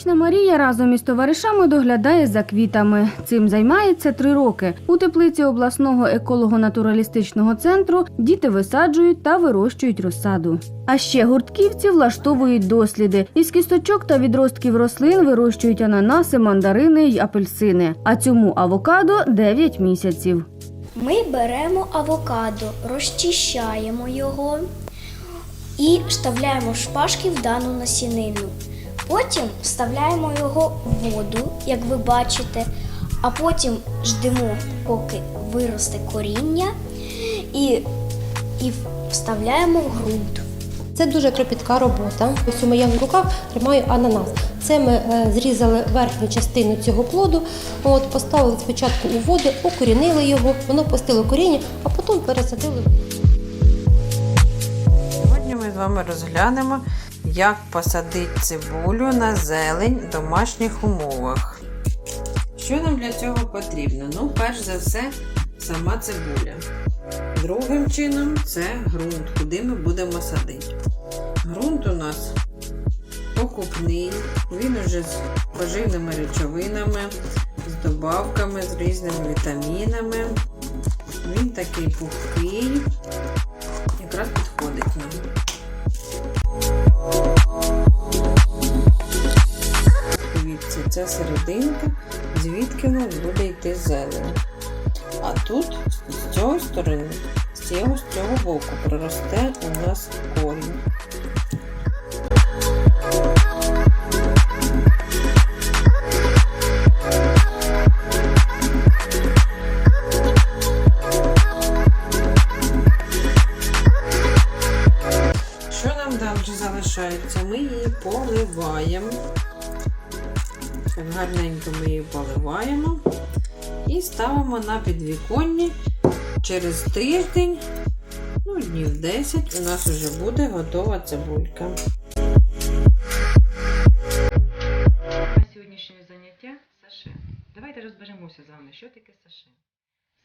П'ятирічна Марія разом із товаришами доглядає за квітами. Цим займається три роки. У теплиці обласного еколого-натуралістичного центру діти висаджують та вирощують розсаду. А ще гуртківці влаштовують досліди. Із кісточок та відростків рослин вирощують ананаси, мандарини й апельсини. А цьому авокадо 9 місяців. Ми беремо авокадо, розчищаємо його і вставляємо шпажки в дану насінину. Потім вставляємо його в воду, як ви бачите, а потім ждемо, поки виросте коріння, і, і вставляємо в ґрунт. Це дуже кропітка робота. Ось у моїх руках тримаю ананас. Це ми е, зрізали верхню частину цього плоду, от, поставили спочатку у воду, укорінили його, воно пустило коріння, а потім пересадили. Сьогодні ми з вами розглянемо, як посадити цибулю на зелень в домашніх умовах. Що нам для цього потрібно? Ну, перш за все, сама цибуля. Другим чином це ґрунт, куди ми будемо садити. Ґрунт у нас покупний, він уже з поживними речовинами, з добавками, з різними вітамінами. Він такий пухкий, Дивіться, ця серединка, звідки в нас буде йти зелень. А тут, з цієї сторони, з цього, з цього боку проросте у нас корінь. Що нам далі залишається? Ми її поливаємо. Гарненько ми її поливаємо і ставимо на підвіконні. Через тиждень, ну, днів 10, у нас вже буде готова цибулька. Тема сьогоднішнього заняття саше. Давайте розберемося з вами, що таке саше.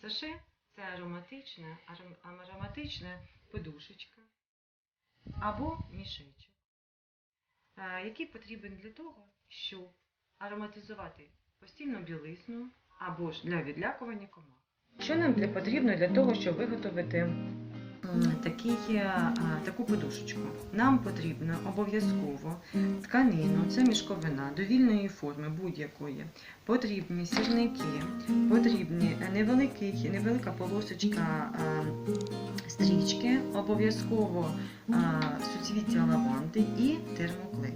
Саше це ароматична, аром- ароматична подушечка або мішечок, який потрібен для того, щоб ароматизувати постільну білизну або ж для відлякування комах. Що нам потрібно для того, щоб виготовити такий, е, таку подушечку? Нам потрібно обов'язково тканину, це мішковина довільної форми будь-якої. Потрібні сірники, потрібні невеликий, невелика полосочка а, стрічки, обов'язково суцвіття лаванди і термоклей.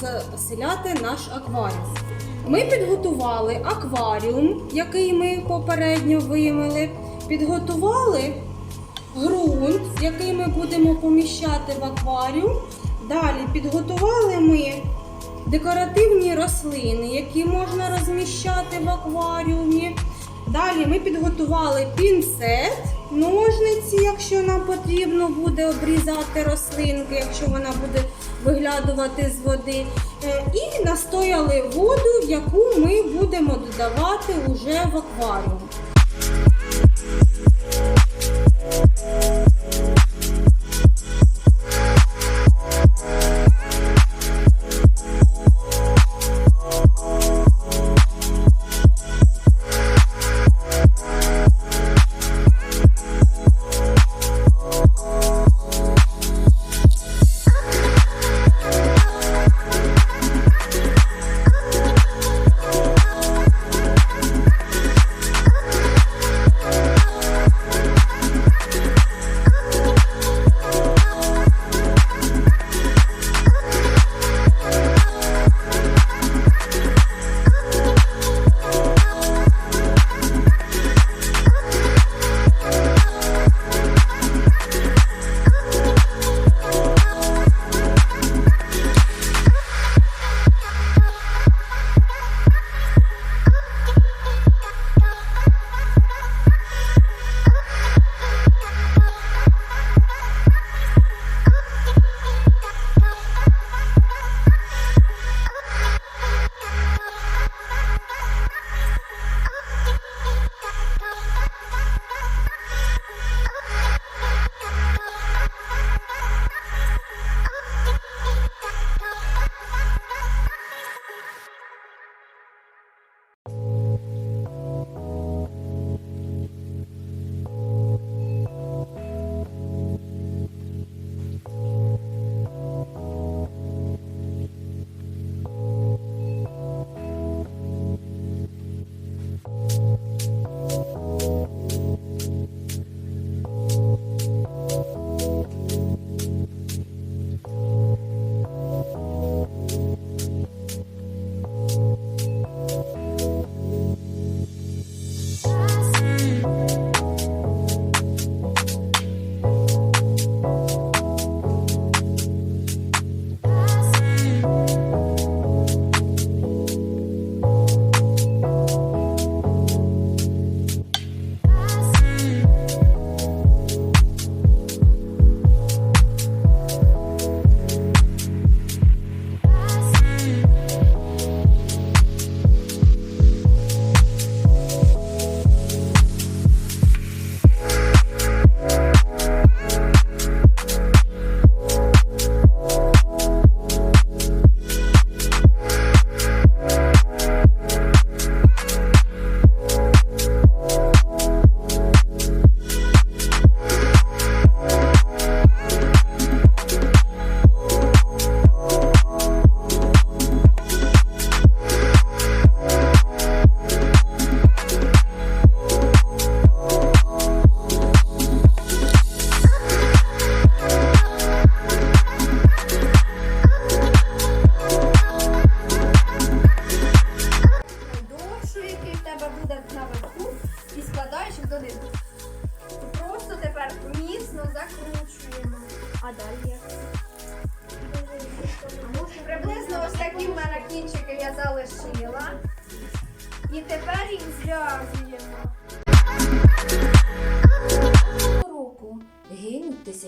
Заселяти наш акваріум. Ми підготували акваріум, який ми попередньо вимили, підготували ґрунт, який ми будемо поміщати в акваріум. Далі підготували ми декоративні рослини, які можна розміщати в акваріумі. Далі ми підготували пінцет, ножниці, якщо нам потрібно буде обрізати рослинки, якщо вона буде виглядувати з води. Е, І настояли воду, в яку ми будемо додавати уже в акваріум.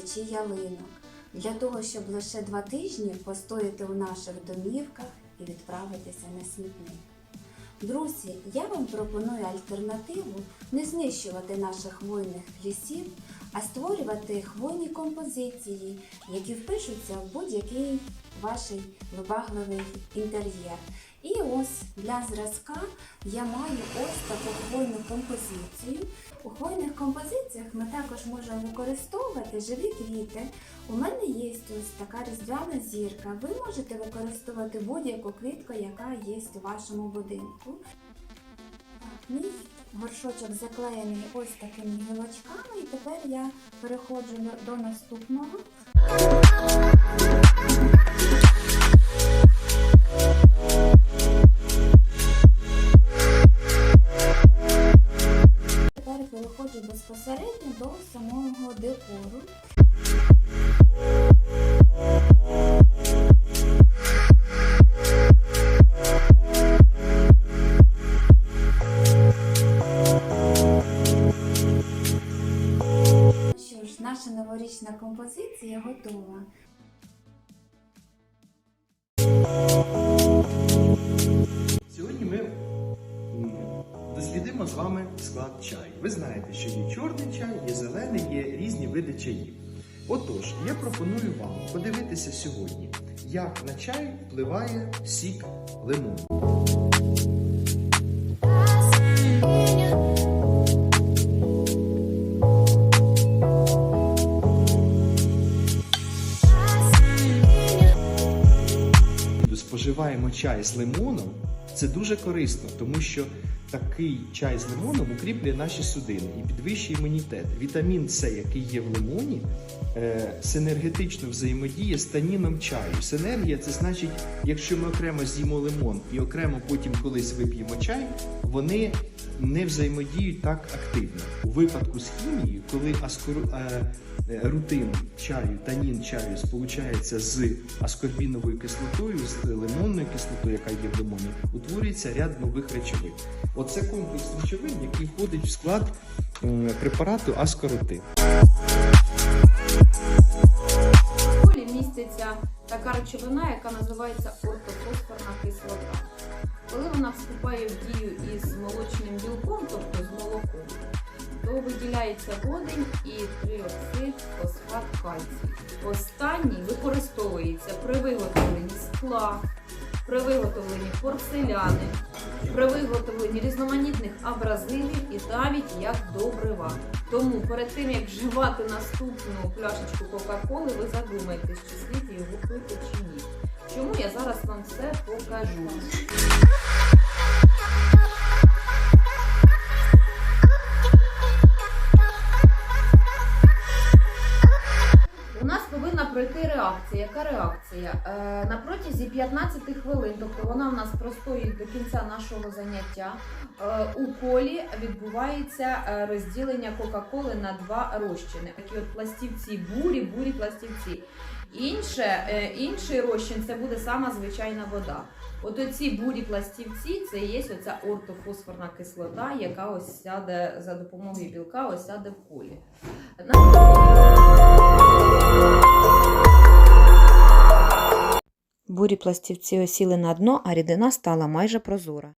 Тисячі ялинок для того, щоб лише два тижні постояти у наших домівках і відправитися на смітник. Друзі, я вам пропоную альтернативу не знищувати наших хвойних лісів, а створювати хвойні композиції, які впишуться в будь-який ваш вибагливий інтер'єр. І ось для зразка я маю ось таку хвойну композицію. У хвойних композиціях ми також можемо використовувати живі квіти. У мене є ось така різдвяна зірка. Ви можете використовувати будь-яку квітку, яка є у вашому будинку. Мій горшочок заклеєний ось такими гілочками, і тепер я переходжу до наступного. Дослідимо з вами склад чаю. Ви знаєте, що є чорний чай, є зелений, є різні види чаїв. Отож, я пропоную вам подивитися сьогодні, як на чай впливає сік лимону. Споживаємо чай з лимоном, це дуже корисно, тому що такий чай з лимоном укріплює наші судини і підвищує імунітет. Вітамін С, який є в лимоні, е, синергетично взаємодіє з таніном чаю. Синергія це значить, якщо ми окремо з'їмо лимон і окремо потім колись вип'ємо чай, вони не взаємодіють так активно. У випадку з хімією, коли аскору, е, е, рутин чаю, танін чаю сполучається з аскорбіновою кислотою, з лимонною кислотою, яка є в лимоні, утворюється ряд нових речовин. Оце комплекс речовин, який входить в склад м, препарату аскоротин. В полі міститься така речовина, яка називається ортофосфорна кислота. Коли вона вступає в дію із молочним білком, тобто з молоком, то виділяється водень і триоксид фосфат кальцію. Останній використовується при виготовленні скла, при виготовленні порцеляни, при виготовленні різноманітних абразивів і навіть як добрива. Тому перед тим як вживати наступну пляшечку Кока-Коли, ви задумаєтесь, чи слід його пити чи ні. Чому я зараз вам все покажу. У нас повинна пройти реакція. Яка реакція? Е, на протязі 15 хвилин, тобто вона у нас простоїть до кінця нашого заняття. Е, у колі відбувається е, розділення Кока-Коли на два розчини. Такі от пластівці бурі, бурі пластівці. Інше, е, інший розчин це буде сама звичайна вода. От оці бурі пластівці це є оця ортофосфорна кислота, яка ось сяде за допомогою білка, ось сяде в колі. Бурі пластівці осіли на дно, а рідина стала майже прозора.